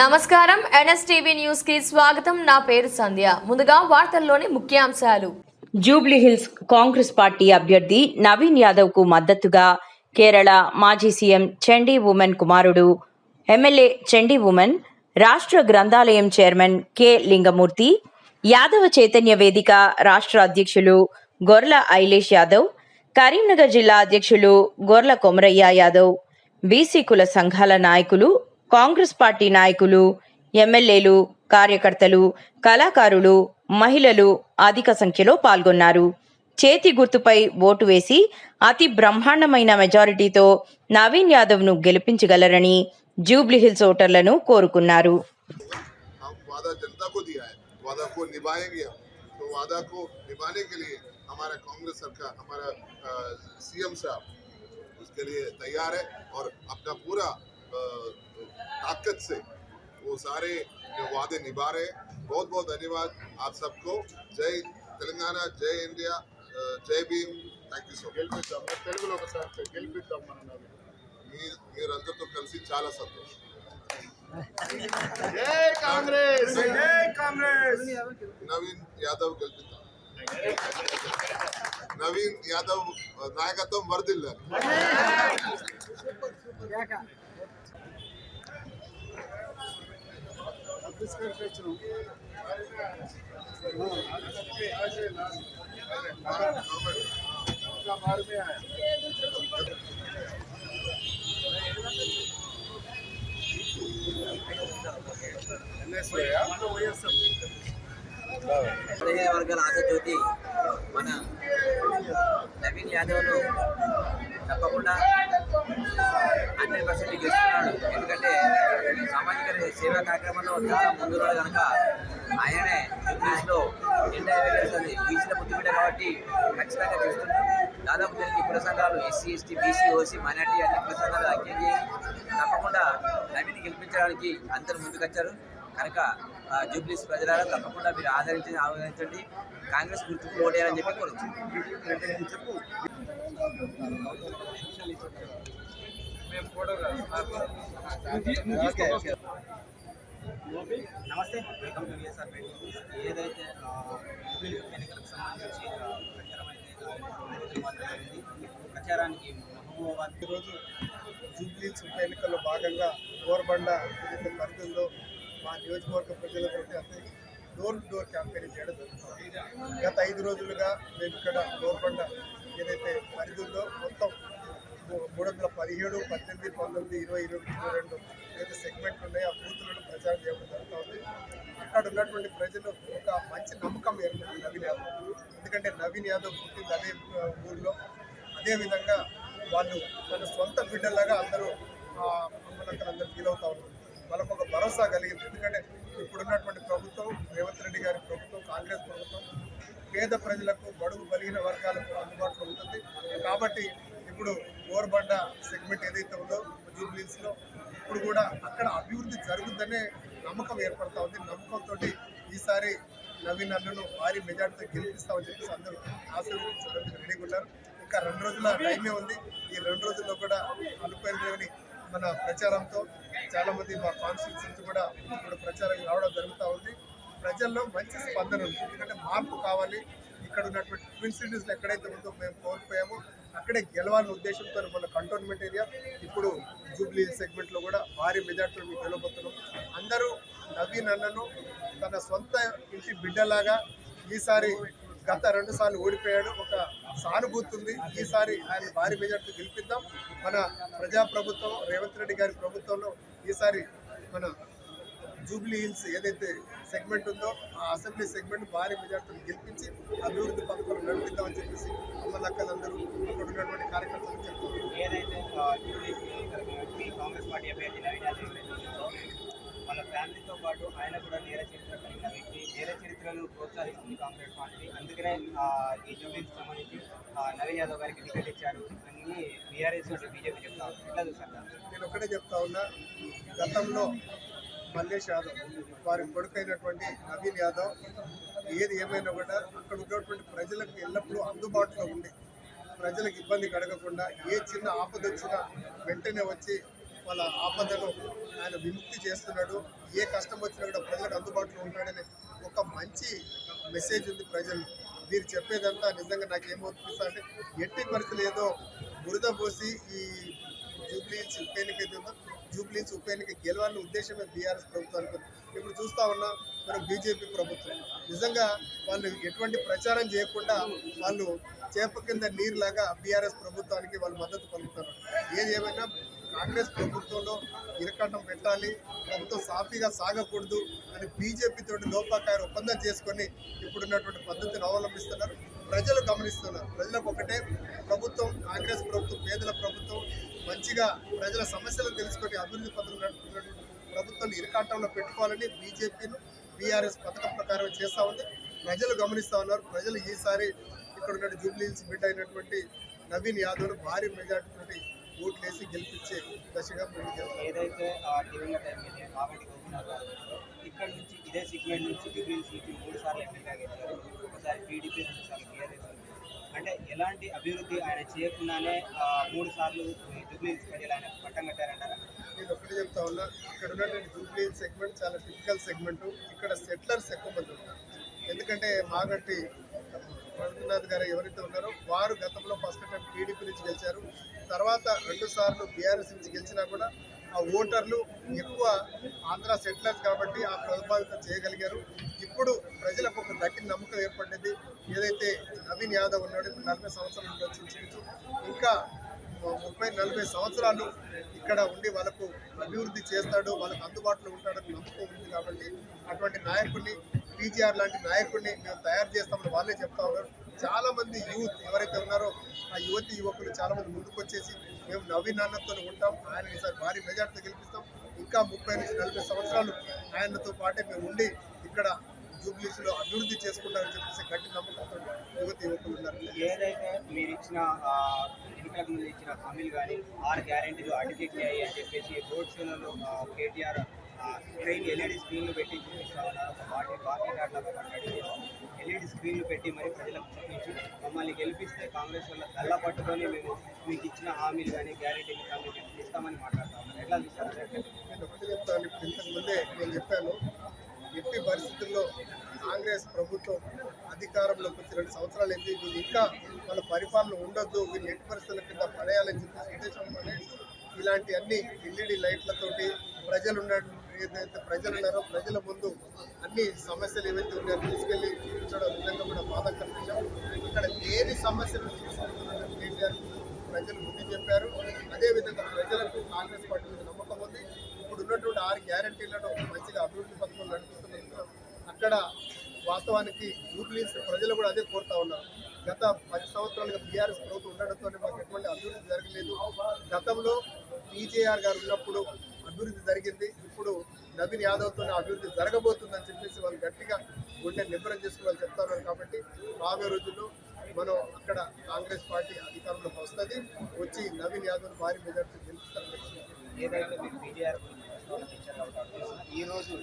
నమస్కారం. ఎన్ఎస్టీవీ న్యూస్కి స్వాగతం. నా పేరు సంధ్య. ముందుగా వార్తల్లోని ముఖ్యాంశాలు. జూబ్లీహిల్స్ కాంగ్రెస్ పార్టీ అభ్యర్థి నవీన్ యాదవ్కు మద్దతుగా కేరళ మాజీ సీఎం చండీ ఉమెన్ కుమారుడు ఎమ్మెల్యే చండీ ఉమెన్ రాష్ట్ర గ్రంథాలయం చైర్మన్ కె లింగమూర్తి యాదవ చైతన్య వేదిక రాష్ట్ర అధ్యక్షులు గొర్ల ఐలేష్ యాదవ్ కరీంనగర్ జిల్లా అధ్యక్షులు గొర్ల కొమరయ్య యాదవ్ బీసీ కుల సంఘాల నాయకులు కాంగ్రెస్ పార్టీ నాయకులు ఎమ్మెల్యేలు కార్యకర్తలు కళాకారులు మహిళలు అధిక సంఖ్యలో పాల్గొన్నారు చేతి గుర్తుపై ఓటు వేసి అతి బ్రహ్మాండమైన మెజారిటీతో నవీన్ యాదవ్ను గెలిపించగలరని జూబ్లీహిల్స్ ఓటర్లను కోరుకున్నారు हम वादा जनता को दिया है वादा को निभाएंगे हम तो वादा को निभाने के लिए हमारा कांग्रेस सरकार हमारा सीएम साहब उसके लिए तैयार है और अपना पूरा अ, ताकत से वो सारे जो वादे निभा रहे हैं बहुत बहुत धन्यवाद आप सबको जय तेलंगाना जय इंडिया अ, जय भीम థ్యాంక్ యూ సో గెలిపిద్దాం తెలుగులో ఒకసారి గెలిపిద్దాం మనం మీరు మీరందరితో కలిసి చాలా సంతోషం జై కాంగ్రెస్ జై కాంగ్రెస్ నవీన్ యాదవ్ గెలిపిద్దాం నవీన్ యాదవ్ నాయకత్వం వరదిల్లారు పదిహేను వర్గాల ఆశజ్యోతి మన నవీన్ యాదవ్ను తప్పకుండా హండ్రెడ్ పర్సెంట్ గెలుస్తున్నాడు ఎందుకంటే సామాజిక సేవా కార్యక్రమంలో చాలా ముందున్నాడు కనుక ఆయనే ఇంగ్లీష్లో ఇండియా వెళ్ళేస్తుంది బీసీల బుద్ధిబిడ్డ కాబట్టి ఖచ్చితంగా చేస్తున్నాడు దాదాపు దీనికి కుల సంఘాలు SC ST BC OC minority అన్ని కుల సంఘాలు ఐక్యం చేసి తప్పకుండా నవీన్ గెలిపించడానికి అందరూ ముందుకొచ్చారు కనుక ఆ, జూబ్లీస్ ప్రజలారా తప్పకుండా మీరు ఆదరించి ఆదరించండి కాంగ్రెస్ గుర్తుకు ఓటేయాలని చెప్పి చెప్పు నమస్తే. వెల్కమ్ టు విఎస్ఆర్ ఏదైతే ఎన్నికలకు సంబంధించి ఆ, ప్రచారం అయితే జరిగింది. ప్రచారానికి మహబూబాబాద్ ఈరోజు జూబ్లీస్ ఉప ఎన్నికల్లో భాగంగా గోర్బండ ఏదైతే పరిధి మా నియోజకవర్గ ప్రజలతో అంటే డోర్ టు డోర్ క్యాంపెయిన్ చేయడం జరుగుతుంది. గత ఐదు రోజులుగా మేము ఇక్కడ గోర్బండ ఏదైతే పరిధి ఉందో మొత్తం మూడు వందల పదిహేడు పద్దెనిమిది పంతొమ్మిది ఇరవై ఇరవై ఇరవై రెండు ఏదైతే సెగ్మెంట్లు ఉన్నాయో ఆ బూతులను ప్రచారం చేయడం జరుగుతుంది అక్కడ ఉన్నటువంటి ప్రజలు ఒక మంచి నమ్మకం ఏర్పడింది నవీన్ యాదవ్. ఎందుకంటే నవీన్ యాదవ్ పుట్టింది అదే ఊర్లో. అదేవిధంగా వాళ్ళు తన సొంత బిడ్డలాగా అందరూ అమ్మలక్కలు అందరూ ఫీల్ అవుతా ఉన్నారు. వాళ్ళకు ఒక భరోసా కలిగింది. ఎందుకంటే ఇప్పుడున్నటువంటి ప్రభుత్వం రేవంత్ రెడ్డి గారి ప్రభుత్వం కాంగ్రెస్ ప్రభుత్వం పేద ప్రజలకు బడుగు బలిగిన వర్గాలకు అందుబాటులో ఉంటుంది. కాబట్టి ఇప్పుడు గోర్బండ సెగ్మెంట్ ఏదైతే ఉందో జూబ్లీస్లో ఇప్పుడు కూడా అక్కడ అభివృద్ధి జరుగుతుందనే నమ్మకం ఏర్పడతా ఉంది. నమ్మకంతో ఈసారి నవీన్ అన్నను భారీ మెజార్టీతో గెలిపిస్తామని చెప్పేసి అందరూ ఆశీర్వదించడానికి రెడీగా ఉన్నారు. ఇంకా రెండు రోజుల టైమే ఉంది. ఈ రెండు రోజుల్లో కూడా అనుకోలేని మన ప్రచారంతో చాలా మంది మా కాన్స్టిట్యూన్స్ నుంచి కూడా ఇప్పుడు ప్రచారం రావడం జరుగుతూ ఉంది. ప్రజల్లో మంచి స్పందన ఉంది. ఎందుకంటే మార్పు కావాలి. ఇక్కడ ఉన్నటువంటి ట్విన్ సిటీస్లో ఎక్కడైతే ఉందో మేము కోల్పోయామో అక్కడే గెలవాలనే ఉద్దేశంతో మన కంటోన్మెంట్ ఏరియా ఇప్పుడు జూబ్లీ సెగ్మెంట్లో కూడా భారీ మెజార్టీలో మీకు గెలవబోతున్నాం. అందరూ నవీన్ అన్నను తన సొంత ఇంటి బిడ్డలాగా ఈసారి గత రెండు సార్లు ఓడిపోయాడు. ఒక సానుభూతి ఉంది ఈసారి ఆయన భారీ మెజార్టీ గెలిపిద్దాం. మన ప్రజాప్రభుత్వం రేవంత్ రెడ్డి గారి ప్రభుత్వంలో ఈసారి మన జూబ్లీ హిల్స్ ఏదైతే సెగ్మెంట్ ఉందో ఆ అసెంబ్లీ సెగ్మెంట్ భారీ మెజార్టీని గెలిపించి అభివృద్ధి పథకాలు నడిపిద్దామని చెప్పేసి అమ్మలక్కలందరూ అక్కడ ఉన్నటువంటి కార్యకర్తలు చెప్తున్నారు. ఏదైతే కాంగ్రెస్ పార్టీ అభ్యర్థి వాళ్ళ ఫ్యామిలీతో పాటు ఆయన కూడా నేర చరిత్ర కలిగిన వ్యక్తి. నేర చరిత్రను ప్రోత్సహిస్తుంది కాంగ్రెస్ పార్టీ. అందుకనే ఈ జూబ్లీకి సంబంధించి ఆ, నవీన్ యాదవ్ గారికి టికెట్ ఇచ్చారు. అని బీఆర్ఎస్ బీజేపీ చెప్తా ఉంది. ఎట్లా చూస్తారు? దాన్ని? నేను ఒకటే చెప్తా ఉన్నా గతంలో మల్లేష్ యాదవ్ వారి కొడుకైనటువంటి నవీన్ యాదవ్ ఏది ఏమైనా కూడా అక్కడ ఉన్నటువంటి ప్రజలకు ఎల్లప్పుడూ అందుబాటులో ఉండి ప్రజలకు ఇబ్బంది కలగకుండా ఏ చిన్న ఆపద వచ్చినా వెంటనే వచ్చి వాళ్ళ ఆపదను ఆయన విముక్తి చేస్తున్నాడు. ఏ కష్టం వచ్చినా కూడా ప్రజలకు అందుబాటులో ఉంటాడనే ఒక మంచి మెసేజ్ ఉంది ప్రజలు మీరు చెప్పేదంతా నిజంగా నాకు ఏమవుతుంది అంటే ఎట్టి పరిస్థితులు ఏదో బురద పోసి ఈ జూబ్లీ చిల్పేనికైతే ఉందో జూబ్లీన్స్ ఉప ఎన్నిక గెలవాలనే ఉద్దేశమే బీఆర్ఎస్ ప్రభుత్వానికి ఇప్పుడు చూస్తా ఉన్నాం మనం బీజేపీ ప్రభుత్వం. నిజంగా వాళ్ళు ఎటువంటి ప్రచారం చేయకుండా వాళ్ళు చేప కింద నీరులాగా బీఆర్ఎస్ ప్రభుత్వానికి వాళ్ళు మద్దతు పలుకుతారు. ఏది ఏమైనా కాంగ్రెస్ ప్రభుత్వంలో ఇరకటం పెట్టాలి ప్రభుత్వం సాఫీగా సాగకూడదు అని బీజేపీతో లోపాకాయ ఒప్పందం చేసుకొని ఇప్పుడున్నటువంటి పద్ధతిని అవలంబిస్తున్నారు. ప్రజలు గమనిస్తున్నారు. ప్రజలకు ఒకటే ప్రభుత్వం కాంగ్రెస్ ప్రభుత్వం పేదల ప్రభుత్వం మంచిగా ప్రజల సమస్యలను తెలుసుకొని అభివృద్ధి పథకం నడుపుతున్నటువంటి ప్రభుత్వాన్ని ఇరకాటంలో పెట్టుకోవాలని బీజేపీను బీఆర్ఎస్ పథకం ప్రకారం చేస్తూ ఉంది. ప్రజలు గమనిస్తూ ఉన్నారు. ప్రజలు ఈసారి ఇక్కడ ఉన్న జూబ్లీహిల్స్ బిడ్డ అయినటువంటి నవీన్ యాదవ్ను భారీ మెజార్టీ ఓట్లు వేసి గెలిపించే దశగా ఏదైతే ఇక్కడ నుంచి ఇదే సిగ్మెంట్ నుంచి డిగ్రీస్ నుంచి మూడు సార్లు ఎమ్మెల్యేగా గెలిచారు. ఒకసారి టీడీపీ బీఆర్ఎస్ అంటే ఎలాంటి అభివృద్ధి ఆయన చేయకుండానే ఆ, మూడు సార్లు జూబ్లీహిల్స్ ప్రజలు ఆయన పట్టం కట్టారంటారా? నేను ఒకటి చెప్తా ఉన్నా ఇక్కడ ఉన్నటువంటి జూబ్లీ సెగ్మెంట్ చాలా టిపికల్ సెగ్మెంట్ ఇక్కడ సెటిలర్స్ ఎక్కువ మంది ఉన్నారు. ఎందుకంటే మాగట్టి రవీంద్రనాథ్ గారు ఎవరైతే ఉన్నారో వారు గతంలో ఫస్ట్ టైం టీడీపీ నుంచి గెలిచారు. తర్వాత రెండు సార్లు బీఆర్ఎస్ నుంచి గెలిచినా కూడా ఓటర్లు ఎక్కువ ఆంధ్ర సెటిలర్స్ కాబట్టి ఆ ప్రభావితం చేయగలిగారు. ఇప్పుడు ప్రజలకు ఒక దక్కిన నమ్మకం ఏర్పడింది. ఏదైతే నవీన్ యాదవ్ ఉన్నాడు ఇప్పుడు నలభై సంవత్సరాల నుండి ఇంకా ముప్పై నలభై సంవత్సరాలు ఇక్కడ ఉండి వాళ్ళకు అభివృద్ధి చేస్తాడు వాళ్ళకు అందుబాటులో ఉంటాడని నమ్మకం ఉంది కాబట్టి అటువంటి నాయకుడిని పీజీఆర్ లాంటి నాయకుడిని మేము తయారు చేస్తామని వాళ్ళే చెప్తా ఉన్నారు. చాలా మంది యూత్ ఎవరైతే ఉన్నారో ఆ యువతి యువకులు చాలా మంది ముందుకు వచ్చేసి మేము నవీన్ నాన్నతో ఉంటాం. ఆయన ఈసారి భారీ మెజార్టీతో గెలిపిస్తాం. ఇంకా ముప్పై నుంచి నలభై సంవత్సరాలు ఆయనతో పాటే మేము ఉండి ఇక్కడ జూబ్లీస్లో అభివృద్ధి చేసుకుంటారని చెప్పేసి గట్టి నమ్మకంతో యువతి యువకులు ఉన్నారు. ఏదైతే మీరు ఇచ్చిన ఆ, ఎన్నికలకు ముందు ఇచ్చిన హామీలు కానీ ఆరు గ్యారెంటీలు అడ్డుకెక్కాయి అని చెప్పేసి రోడ్ షోలలో కేటీఆర్ ట్రైన్ ఎల్ఈడి స్క్రీన్లు పెట్టి చూపిస్తా ఉన్నారు. ఒక పార్టీ పార్టీ కార్డులో మాట్లాడి ఎల్ఈడి స్క్రీన్లు పెట్టి మరి ప్రజలకు చూపించి మమ్మల్ని గెలిపిస్తే కాంగ్రెస్ వల్ల కళ్ళ పట్టుకొని మేము మీకు ఇచ్చిన హామీలు కానీ గ్యారెంటీలు కానీ మేము ఇస్తామని మాట్లాడుతా ఎట్లా చూస్తారు? చెప్తాను ఇంతకు ముందే నేను చెప్పాను ఎట్టి పరిస్థితుల్లో కాంగ్రెస్ ప్రభుత్వం అధికారంలోకి వచ్చి రెండు సంవత్సరాలు అయింది వీళ్ళు ఇంకా వాళ్ళ పరిపాలన ఉండొద్దు వీళ్ళు ఎట్టి పరిస్థితుల కింద పడేయాలని చెప్పేసి ఉద్దేశంతోనే ఇలాంటి అన్ని ఎల్ఈడి లైట్లతోటి ప్రజలు ఉండడం ఏదైతే ప్రజలు ఉన్నారో ప్రజల ముందు అన్ని సమస్యలు ఏవైతే ఉన్నాయో తీసుకెళ్ళి చూపించడం నిజంగా కూడా బాధాకర విషయం ఇక్కడ ఏది సమస్యలు తీసుకుంటున్నారో కేటీఆర్ ప్రజలు బుద్ధి చెప్పారు. అదేవిధంగా ప్రజలకు కాంగ్రెస్ పార్టీ మీద నమ్మకం ఉంది. ఇప్పుడు ఉన్నటువంటి ఆరు గ్యారంటీలను మంచిగా అభివృద్ధి పథకం నడిపిస్తున్నారు అక్కడ వాస్తవానికి జూబ్లీస్ ప్రజలు కూడా అదే కోరుతా ఉన్నారు. గత పది సంవత్సరాలుగా బీఆర్ఎస్ ప్రభుత్వం ఉండడంతో మాకు ఎటువంటి అభివృద్ధి జరగలేదు. గతంలో పీజేఆర్ గారు ఉన్నప్పుడు అభివృద్ధి జరిగింది. ఇప్పుడు నవీన్ యాదవ్తోనే అభివృద్ధి జరగబోతుందని చెప్పేసి వాళ్ళు గట్టిగా గుండె నిబ్బరం చేసుకుని వాళ్ళు కాబట్టి రాబోయే రోజుల్లో మనం అక్కడ కాంగ్రెస్ పార్టీ అధికారంలోకి వస్తుంది. వచ్చి నవీన్ యాదవ్ భారీ మెజార్టీ గెలుస్తారని ఏదైతే మీరు ఈ రోజు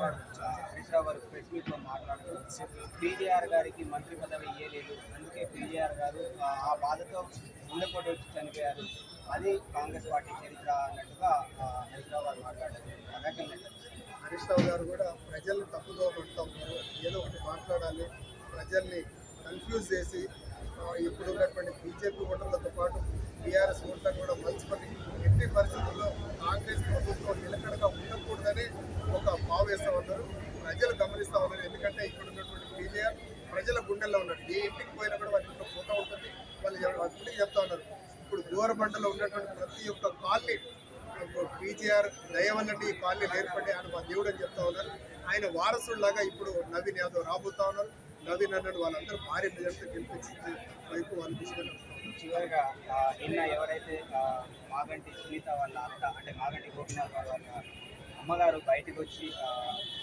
గారు హరీష్రావు గారు ప్రెస్ మీట్లో మాట్లాడుతూ పీజీఆర్ గారికి మంత్రి పదవి ఇవ్వలేదు అందుకే పీజీఆర్ గారు ఆ, ఆ బాధతో గుండెపోటు వచ్చి చనిపోయారు. అది కాంగ్రెస్ పార్టీ చరిత్ర అన్నట్టుగా హరీష్ రావు గారు కూడా ప్రజల్ని తప్పుదో పడుతూ ఉన్నారు ఏదో ఒకటి మాట్లాడాలి. ప్రజల్ని కన్ఫ్యూజ్ చేసి ఇప్పుడు ఉన్నటువంటి బీజేపీ ఓటర్లతో పాటు టీఆర్ఎస్ ఓట్లను కూడా మలుచుకొని ఎట్టి పరిస్థితుల్లో కాంగ్రెస్ ప్రభుత్వం నిలకడగా ఉండకూడదని ఒక భావ వేస్తూ ఉన్నారు. ప్రజలు గమనిస్తూ ఉన్నారు. ఎందుకంటే ఇక్కడ ఉన్నటువంటి బీజేఆర్ ప్రజల గుండెల్లో ఉన్నారు ఏ ఇంటికి పోయినా కూడా వాళ్ళ ఇంట్లో ఫోటో ఉంటుంది. వాళ్ళు ఎవ- చెప్తా ఉన్నారు. ఇప్పుడు గోరబండలో ఉన్నటువంటి ప్రతి ఒక్క కాలనీ పీజీఆర్ దయ ఈ కాలనీ ఏర్పడి ఆయన మా దేవుడు అని చెప్తా ఉన్నారు. ఆయన వారసుడిలాగా ఇప్పుడు నవీన్ యాదవ్ రాబోతా ఉన్నారు. నవీన్ అన్నట్టు వాళ్ళందరూ భారీ మెజార్టీతో గెలిపించింది వైపు వాళ్ళు తీసుకొని చివరిగా నిన్న ఎవరైతే మాగంటి సునీత వాళ్ళ అత్త అంటే మాగంటి గోపినాథ్ వాళ్ళ అమ్మగారు బయటకు వచ్చి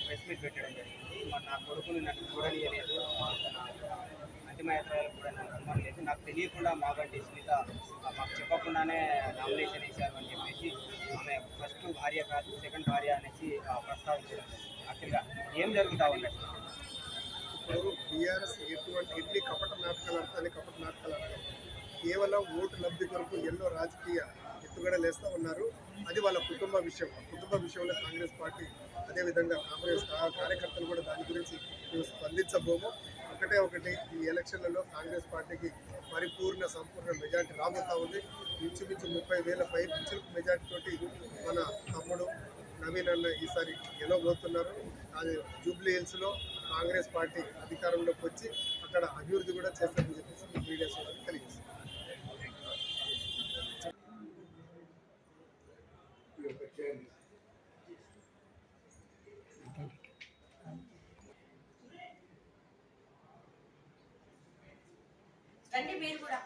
ప్రెస్ మీట్ పెట్టడం జరిగింది. మరి నా కొడుకుని నన్ను చూడనియలేదు. ఆ, కూడా నన్ను నాకు తెలియకుండా మాగంటి సునీత మాకు చెప్పకుండానే నామినేషన్ వేశారు అని చెప్పేసి ఆమె ఫస్ట్ భార్య కాదు సెకండ్ భార్య అనేసి ఆ, ప్రస్తావించడం యాక్చువల్గా ఏం జరుగుతా ఉన్నట్టు ఇప్పుడు బీఆర్ఎస్ ఎటువంటి ఎన్ని కపట నాటకాలు ఆడతాయి కపట నాటకాలు ఆడాలి. కేవలం ఓటు లబ్ధి కొరకు ఎన్నో రాజకీయ ఎత్తుగడలేస్తూ ఉన్నారు. అది వాళ్ళ కుటుంబ విషయం. కుటుంబ విషయంలో కాంగ్రెస్ పార్టీ అదేవిధంగా కాంగ్రెస్ కార్యకర్తలు కూడా దాని గురించి మేము స్పందించబోము. ఒకటే ఒకటి ఈ ఎలక్షన్లలో కాంగ్రెస్ పార్టీకి పరిపూర్ణ సంపూర్ణ మెజార్టీ రాబోతా ఉంది. ఇంచుమించు ముప్పై వేల పై మెజార్టీ తోటి మన తమ్ముడు నవీన్ అన్న ఈసారి గెలవబోతున్నారు. అది జూబ్లీ హిల్స్లో కాంగ్రెస్ పార్టీ అధికారంలోకి వచ్చి అక్కడ అభివృద్ధి కూడా చేస్తారని చెప్పేసి మీడియా సోదరులు తెలియజేస్తారు రండి మీరు కూడా.